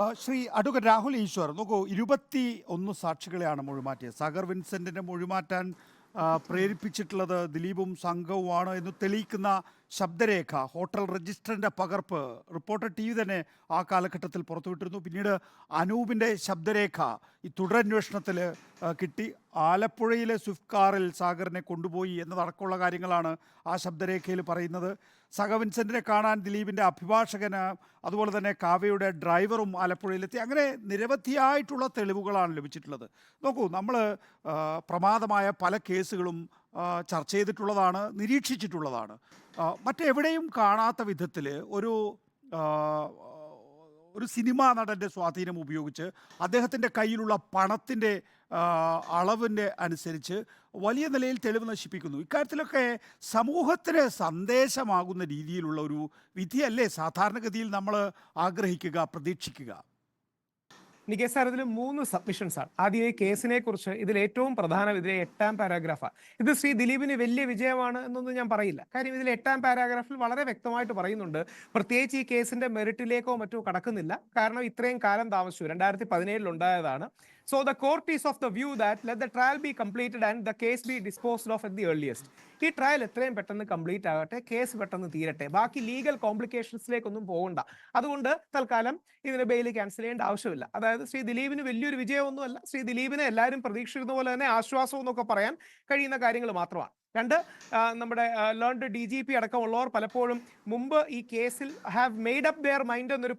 Shri advocate Rahul Easwar നോക്കൂ ഇരുപത്തി ഒന്ന് സാക്ഷികളെയാണ് മൊഴിമാറ്റിയത്. സാഗർ വിൻസെന്റിനെ മൊഴിമാറ്റാൻ പ്രേരിപ്പിച്ചിട്ടുള്ളത് ദിലീപും സംഘവുമാണ് എന്ന് തെളിയിക്കുന്ന ശബ്ദരേഖ ഹോട്ടൽ രജിസ്റ്ററിന്റെ പകർപ്പ് റിപ്പോർട്ടർ ടി വി തന്നെ ആ കാലഘട്ടത്തിൽ പുറത്തുവിട്ടിരുന്നു. പിന്നീട് അനൂപിന്റെ ശബ്ദരേഖ ഈ തുടരന്വേഷണത്തിൽ കിട്ടി. ആലപ്പുഴയിലെ സ്വിഫ്റ്റ് കാറിൽ സാഗറിനെ കൊണ്ടുപോയി എന്നതടക്കമുള്ള കാര്യങ്ങളാണ് ആ ശബ്ദരേഖയിൽ പറയുന്നത്. സഹ വിൻസെന്റിനെ കാണാൻ ദിലീപിന്റെ അഭിഭാഷകന് അതുപോലെ തന്നെ കാവ്യയുടെ ഡ്രൈവറും ആലപ്പുഴയിലെത്തി. അങ്ങനെ നിരവധിയായിട്ടുള്ള തെളിവുകളാണ് ലഭിച്ചിട്ടുള്ളത്. നോക്കൂ നമ്മൾ പ്രമാദമായ പല കേസുകളും ചർച്ച ചെയ്തിട്ടുള്ളതാണ് നിരീക്ഷിച്ചിട്ടുള്ളതാണ്. മറ്റെവിടെയും കാണാത്ത വിധത്തിൽ ഒരു ഒരു സിനിമാ നടന്റെ സ്വാധീനം ഉപയോഗിച്ച് അദ്ദേഹത്തിന്റെ കയ്യിലുള്ള പണത്തിന്റെ അളവിന്റെ അനുസരിച്ച് വലിയ നിലയിൽ തെളിവ് നശിപ്പിക്കുന്നു. ഇക്കാര്യത്തിലൊക്കെ സമൂഹത്തിന് സന്ദേശമാകുന്ന രീതിയിലുള്ള ഒരു വിധിയല്ലേ സാധാരണഗതിയിൽ നമ്മൾ ആഗ്രഹിക്കുക പ്രതീക്ഷിക്കുക? നികേഷ് സാർ ഇതിൽ മൂന്ന് സബ്മിഷൻസ് ആണ്. ആദ്യം ഈ കേസിനെ കുറിച്ച് ഇതിൽ ഏറ്റവും പ്രധാനം ഇതിലെ എട്ടാം പാരാഗ്രാഫാണ് ഇത് ശ്രീ ദിലീപിന് വലിയ വിജയമാണ് എന്നൊന്നും ഞാൻ പറയില്ല. കാര്യം ഇതിൽ എട്ടാം പാരാഗ്രാഫിൽ വളരെ വ്യക്തമായിട്ട് പറയുന്നുണ്ട് പ്രത്യേകിച്ച് ഈ കേസിന്റെ മെറിറ്റിലേക്കോ മറ്റോ കടക്കുന്നില്ല. കാരണം ഇത്രയും കാലം താമസിച്ചു. രണ്ടായിരത്തി പതിനേഴിൽ ഉണ്ടായതാണ്. So the court is of the view that let the trial be completed and the case be disposed of at the earliest. ഈ ട്രയൽ എത്രയും പെട്ടെന്ന് കംപ്ലീറ്റ് ആകട്ടെ കേസ് പെട്ടെന്ന് തീരട്ടെ. ബാക്കി ലീഗൽ കോംപ്ലിക്കേഷൻസിലേക്കൊന്നും പോകണ്ട. അതുകൊണ്ട് തൽക്കാലം ഇതിന് ബെയിൽ ക്യാൻസൽ ചെയ്യേണ്ട ആവശ്യമില്ല. അതായത് ശ്രീ ദിലീപിന് വലിയൊരു വിജയമൊന്നുമല്ല. ശ്രീ ദിലീപിനെ എല്ലാവരും പ്രതീക്ഷിക്കുന്ന പോലെ തന്നെ ആശ്വാസം എന്നൊക്കെ പറയാൻ കഴിയുന്ന കാര്യങ്ങൾ മാത്രമാണ്. രണ്ട് നമ്മുടെ ലേൺഡ് ഡി ജി പി അടക്കമുള്ളവർ പലപ്പോഴും മുമ്പ് ഈ കേസിൽ have made up their mind എന്നൊരു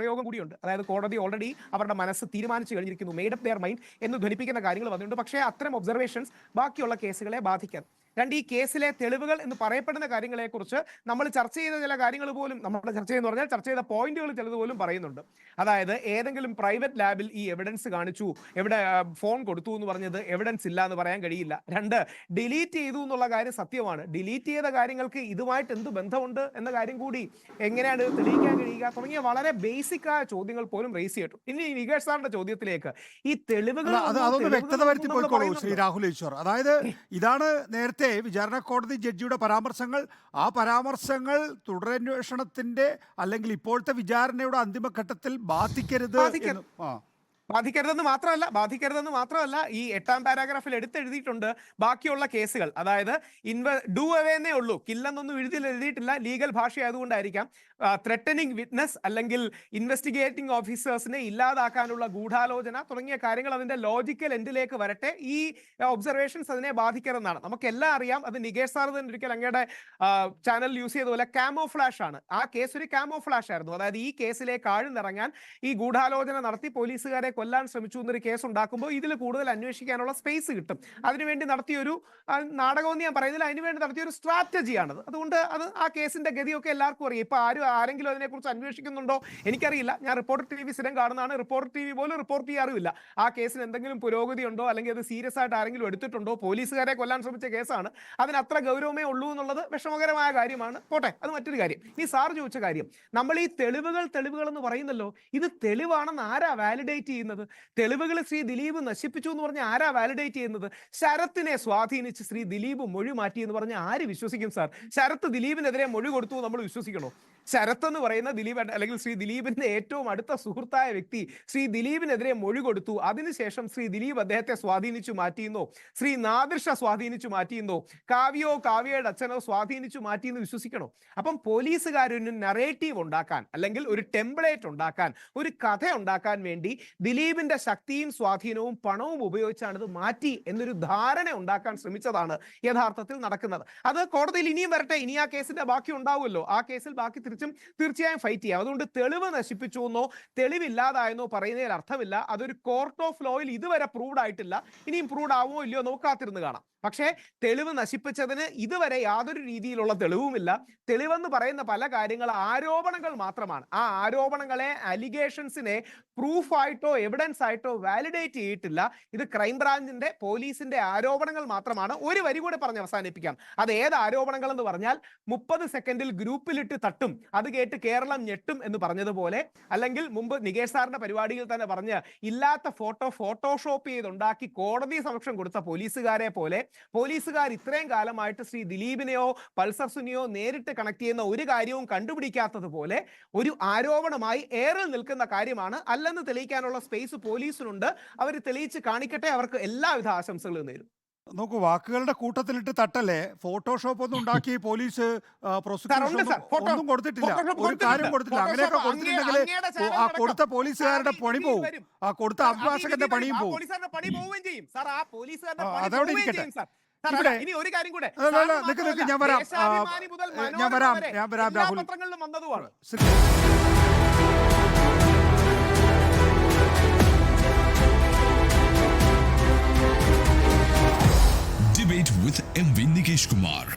പ്രയോഗം കൂടിയുണ്ട്. അതായത് കോടതി ഓൾറെഡി അവരുടെ മനസ്സ് തീരുമാനിച്ചു കഴിഞ്ഞിരിക്കുന്നു. മെയ്ഡ് അപ്പ് ദെയർ മൈൻഡ് എന്ന് ധ്വനിപ്പിക്കുന്ന കാര്യങ്ങൾ വന്നിട്ടുണ്ട്. പക്ഷേ അത്തരം ഒബ്സർവേഷൻസ് ബാക്കിയുള്ള കേസുകളെ ബാധിക്കാം രണ്ട് ഈ കേസിലെ തെളിവുകൾ എന്ന് പറയപ്പെടുന്ന കാര്യങ്ങളെ കുറിച്ച് നമ്മൾ ചർച്ച ചെയ്ത ചില കാര്യങ്ങൾ പോലും നമ്മൾ ചർച്ച ചെയ്യുന്ന പറഞ്ഞാൽ ചർച്ച ചെയ്ത പോയിന്റുകൾ ചിലത് പോലും പറയുന്നുണ്ട്. അതായത് ഏതെങ്കിലും പ്രൈവറ്റ് ലാബിൽ ഈ എവിഡൻസ് കാണിച്ചു എവിടെ ഫോൺ കൊടുത്തു എന്ന് പറഞ്ഞത് എവിഡൻസ് ഇല്ല എന്ന് പറയാൻ കഴിയില്ല. രണ്ട് ഡിലീറ്റ് ചെയ്തു എന്നുള്ള കാര്യം സത്യമാണ്. ഡിലീറ്റ് ചെയ്ത കാര്യങ്ങൾക്ക് ഇതുമായിട്ട് എന്ത് ബന്ധമുണ്ട് എന്ന കാര്യം കൂടി എങ്ങനെയാണ് തെളിയിക്കാൻ കഴിയുക? തുടങ്ങിയ വളരെ ബേസിക് ആയ ചോദ്യങ്ങൾ പോലും റേസ് ചെയ്യട്ടു. ഇനി നികേഷ് സാറിന്റെ ചോദ്യത്തിലേക്ക്. ഈ തെളിവുകൾ അതൊന്ന് തെളിവുകൾ വ്യക്തത വരുത്തി പോയിക്കോളൂ ശ്രീ രാഹുൽ ഈശ്വർ. അതായത് ഇതാണ് നേരത്തെ വിചാരണ കോടതി ജഡ്ജിയുടെ പരാമർശങ്ങൾ ആ പരാമർശങ്ങൾ തുടരന്വേഷണത്തിന്റെ അല്ലെങ്കിൽ ഇപ്പോഴത്തെ വിചാരണയുടെ അന്തിമഘട്ടത്തിൽ ബാധിക്കരുത് ബാധിക്കരുത്. എന്ന് ആ ബാധിക്കരുതെന്ന് മാത്രമല്ല ബാധിക്കരുതെന്ന് മാത്രമല്ല ഈ എട്ടാം പാരാഗ്രാഫിൽ എടുത്തെഴുതിയിട്ടുണ്ട് ബാക്കിയുള്ള കേസുകൾ. അതായത് ഇൻവ ഡു അവേ എന്നേ ഉള്ളൂ. കില്ലെന്നൊന്നും എഴുതി എഴുതിയിട്ടില്ല. ലീഗൽ ഭാഷയായതുകൊണ്ടായിരിക്കാം. ത്രെട്ടനിങ് വിറ്റ്നസ് അല്ലെങ്കിൽ ഇൻവെസ്റ്റിഗേറ്റിംഗ് ഓഫീസേഴ്സിനെ ഇല്ലാതാക്കാനുള്ള ഗൂഢാലോചന തുടങ്ങിയ കാര്യങ്ങൾ അതിന്റെ ലോജിക്കൽ എൻഡിലേക്ക് വരട്ടെ. ഈ ഒബ്സർവേഷൻസ് അതിനെ ബാധിക്കരുതെന്നാണ്. നമുക്കെല്ലാം അറിയാം. അത് നികേഷ് സാർ തന്നെ ഒരിക്കൽ അങ്ങയുടെ ചാനൽ യൂസ് ചെയ്ത പോലെ കാമോ ഫ്ലാഷ് ആണ്. ആ കേസ് ഒരു കാമോ ഫ്ലാഷ് ആയിരുന്നു. അതായത് ഈ കേസിലേക്ക് ആഴ്ന്നിറങ്ങാൻ ഈ ഗൂഢാലോചന നടത്തി പോലീസുകാരെ കൊല്ലാൻ ശ്രമിച്ചു എന്നൊരു കേസ് ഉണ്ടാക്കുമ്പോൾ ഇതിൽ കൂടുതൽ അന്വേഷിക്കാനുള്ള സ്പേസ് കിട്ടും. അതിനുവേണ്ടി നടത്തിയൊരു നാടകം നാടകമെന്ന് ഞാൻ പറയുന്നില്ല. അതിനുവേണ്ടി നടത്തിയൊരു സ്ട്രാറ്റജിയാണത് അതുകൊണ്ട് അത് ആ കേസിന്റെ ഗതിയൊക്കെ എല്ലാവർക്കും അറിയാം. ഇപ്പൊ ആരും ആരെങ്കിലും അതിനെക്കുറിച്ച് അന്വേഷിക്കുന്നുണ്ടോ? എനിക്കറിയില്ല. ഞാൻ റിപ്പോർട്ടർ ടി വി സ്ഥിരം കാണുന്നതാണ്. റിപ്പോർട്ടർ ടി വി പോലും റിപ്പോർട്ട് ചെയ്യാറുമില്ല. ആ കേസിന് എന്തെങ്കിലും പുരോഗതി ഉണ്ടോ? അല്ലെങ്കിൽ അത് സീരിയസ് ആയിട്ട് ആരെങ്കിലും എടുത്തിട്ടുണ്ടോ? പോലീസുകാരെ കൊല്ലാൻ ശ്രമിച്ച കേസാണ് അതിന് അത്ര ഗൗരവമേ ഉള്ളൂ എന്നുള്ളത് വിഷമകരമായ കാര്യമാണ്. പോട്ടെ അത് മറ്റൊരു കാര്യം. ഇനി സാർ ചോദിച്ച കാര്യം. നമ്മൾ ഈ തെളിവുകൾ തെളിവുകൾ എന്ന് പറയുന്നല്ലോ ഇത് തെളിവാണെന്ന് ആരാ വാലിഡേറ്റ് ചെയ്യുന്നത്? തെളിവുകൾ ശ്രീ ദിലീപ് നശിപ്പിച്ചു എന്ന് പറഞ്ഞ് ആരാ വാലിഡേറ്റ് ചെയ്യുന്നത്? ശരത്തിനെ സ്വാധീനിച്ച് ശ്രീ ദിലീപ് മൊഴി മാറ്റി എന്ന് പറഞ്ഞ് ആര് വിശ്വസിക്കും സാർ? ശരത്ത് ദിലീപിനെതിരെ മൊഴി കൊടുത്തു നമ്മൾ വിശ്വസിക്കണോ? ശരത്ത് എന്ന് പറയുന്ന ദിലീപ് അല്ലെങ്കിൽ ശ്രീ ദിലീപിന്റെ ഏറ്റവും അടുത്ത സുഹൃത്തായ വ്യക്തി ശ്രീ ദിലീപിനെതിരെ മൊഴി കൊടുത്തു. അതിനുശേഷം ശ്രീ ദിലീപ് അദ്ദേഹത്തെ സ്വാധീനിച്ചു മാറ്റിയെന്നോ ശ്രീ നാദൃഷ സ്വാധീനിച്ചു മാറ്റിയെന്നോ കാവ്യോ കാവ്യയുടെ അച്ഛനോ സ്വാധീനിച്ചു മാറ്റിയെന്ന് വിശ്വസിക്കണോ? അപ്പം പോലീസുകാരൊരു നറേറ്റീവ് ഉണ്ടാക്കാൻ അല്ലെങ്കിൽ ഒരു ടെംപ്ലേറ്റ് ഉണ്ടാക്കാൻ ഒരു കഥ ഉണ്ടാക്കാൻ വേണ്ടി ദിലീപിന്റെ ശക്തിയും സ്വാധീനവും പണവും ഉപയോഗിച്ചാണ് ഇത് മാറ്റി എന്നൊരു ധാരണ ഉണ്ടാക്കാൻ ശ്രമിച്ചതാണ് യഥാർത്ഥത്തിൽ നടക്കുന്നത്. അത് കോടതിയിൽ ഇനിയും വരട്ടെ ഇനി ആ കേസിന്റെ ബാക്കി ഉണ്ടാവുമല്ലോ. ആ കേസിൽ ബാക്കി തിരിച്ചും തീർച്ചയായും ഫൈറ്റ് ചെയ്യാം. അതുകൊണ്ട് തെളിവ് നശിപ്പിച്ചു എന്നോ തെളിവില്ലാതായെന്നോ പറയുന്നതിൽ അർത്ഥമില്ല. അതൊരു കോർട്ട് ഓഫ് ലോയിൽ ഇതുവരെ പ്രൂവ്ഡ് ആയിട്ടില്ല. ഇനിയും പ്രൂവ്ഡ് ആവുമോ ഇല്ലയോ നമുക്ക് കാത്തിരുന്ന് കാണാം. പക്ഷേ തെളിവ് നശിപ്പിച്ചതിന് ഇതുവരെ യാതൊരു രീതിയിലുള്ള തെളിവുമില്ല. തെളിവെന്ന് പറയുന്ന പല കാര്യങ്ങൾ ആരോപണങ്ങൾ മാത്രമാണ്. ആ ആരോപണങ്ങളെ അലിഗേഷൻസിനെ പ്രൂഫായിട്ടോ എവിഡൻസ് ആയിട്ടോ വാലിഡേറ്റ് ചെയ്തിട്ടില്ല. ഇത് ക്രൈംബ്രാഞ്ചിന്റെ പോലീസിന്റെ ആരോപണങ്ങൾ മാത്രമാണ്. ഒരു വരി കൂടെ പറഞ്ഞ് അവസാനിപ്പിക്കാം. അത് ഏത് ആരോപണങ്ങൾ എന്ന് പറഞ്ഞാൽ മുപ്പത് സെക്കൻഡിൽ ഗ്രൂപ്പിലിട്ട് തട്ടും. അത് കേട്ട് കേരളം ഞെട്ടും എന്ന് പറഞ്ഞതുപോലെ അല്ലെങ്കിൽ മുമ്പ് നികേഷ് സാറിന്റെ പരിപാടിയിൽ തന്നെ പറഞ്ഞ് ഇല്ലാത്ത ഫോട്ടോ ഫോട്ടോഷോപ്പ് ചെയ്തുണ്ടാക്കി കോടതി സമക്ഷം കൊടുത്ത പോലീസുകാരെ പോലെ പോലീസുകാർ ഇത്രയും കാലമായിട്ട് ശ്രീ ദിലീപിനെയോ പൾസർ സുനിയോ നേരിട്ട് കണക്ട് ചെയ്യുന്ന ഒരു കാര്യവും കണ്ടുപിടിക്കാത്തതുപോലെ ഒരു ആരോപണമായി ഏറെ നിൽക്കുന്ന കാര്യമാണ്. അല്ലെന്ന് തെളിയിക്കാനുള്ള സ്പേസ് പോലീസിനുണ്ട്. അവർ തെളിയിച്ച് കാണിക്കട്ടെ. അവർക്ക് എല്ലാവിധ ആശംസകളും നേരും. നോക്കൂ വാക്കുകളുടെ കൂട്ടത്തിലിട്ട് തട്ടല്ലേ? ഫോട്ടോഷോപ്പ് ഒന്നും ഉണ്ടാക്കി പോലീസ് പ്രോസിക്യൂഷൻ ഒന്നും- കൊടുത്തിട്ടില്ല. ഒരു കാര്യം. കൊടുത്തില്ല അങ്ങനെയൊക്കെ കൊടുത്തിട്ടുണ്ടെങ്കിൽ ആ കൊടുത്ത. പോലീസുകാരുടെ പണി പോവും. ആ കൊടുത്ത അഭിഭാഷകന്റെ പണിയും പോവും. അതവിടെ ഇരിക്കട്ടെ. ഞാൻ വരാം. ഞാൻ വരെ. ഞാൻ വരാം, രാഹുൽ. Rajesh